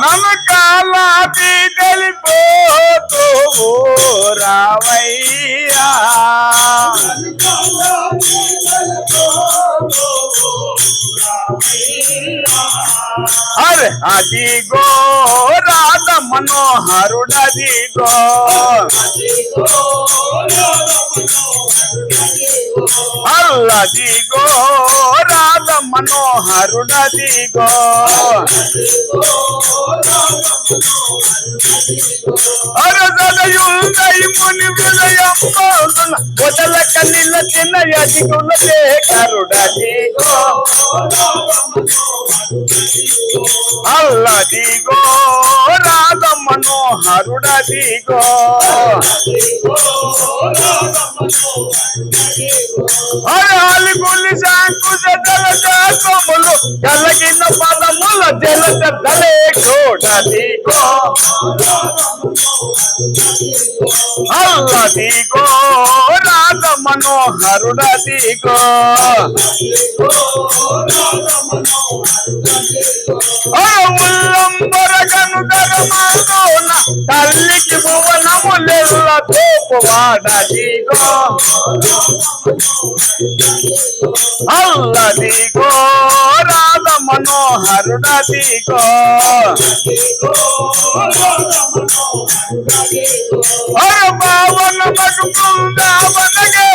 నన్ను కాలాది తెలిపోతూ రావయ్యా అరే అదిగో రాధ మనోహరుడదిగో అల్లదిగో రాధ మనోహరుడదిగో ముని విలయం వదల కన్నిల చిన్న యదిగుల కరుడదిగో అల్లదిగో. మనోహరుడదిగో అరాలి గుల్లి శాంకుశ జల శాఖములు కలిగిన పదముల జల జలే కోటదిగో అల్లదిగో రాధ మనోహరుడదిగో తల్లికి భువనములెల్ల తోపువాడదిగో అల్లదిగో రాధ మనోహరుడదిగో అర పావన మగు బృందావనగే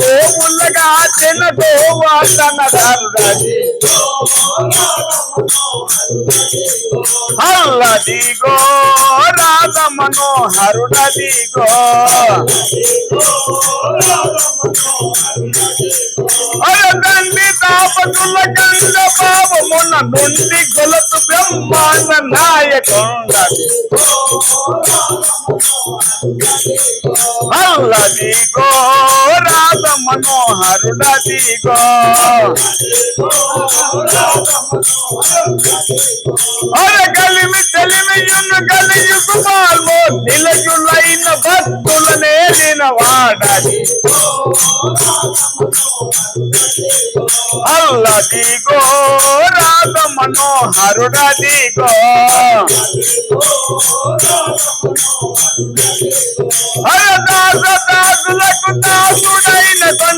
గోవులగా చిన్న గోవాసన ధర్రదిగో అల్లదిగో రాధ మనోహరుడదిగో అరదండి తాపతుల గంగ పాపమున నుండి గొలతు బ్రహ్మాండ నాయకుండ. అల్లదిగో రాధ మనోహరుడదిగో అరే కలిమి తెలిమియును కలియుగు పాల్మో నిలయులైన భక్తుల నేలిన వాడది అల్లదిగో రాధ మనోహరుడ దిగో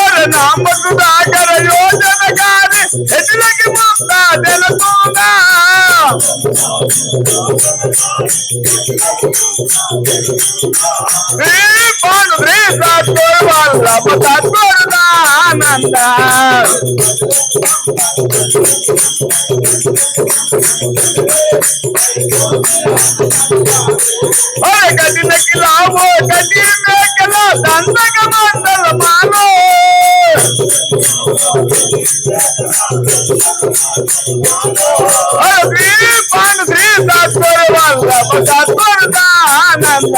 అరే నామకు దాగర యోజన గారి ఎటులకి ముందా తెలుతుందా శ్రీ పాను శ్రీ సత్గురు వల్లభ సద్గురుదానంద అరే గది నకిలావో श्री पान श्री तत्पर आनंद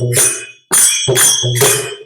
Thank you. you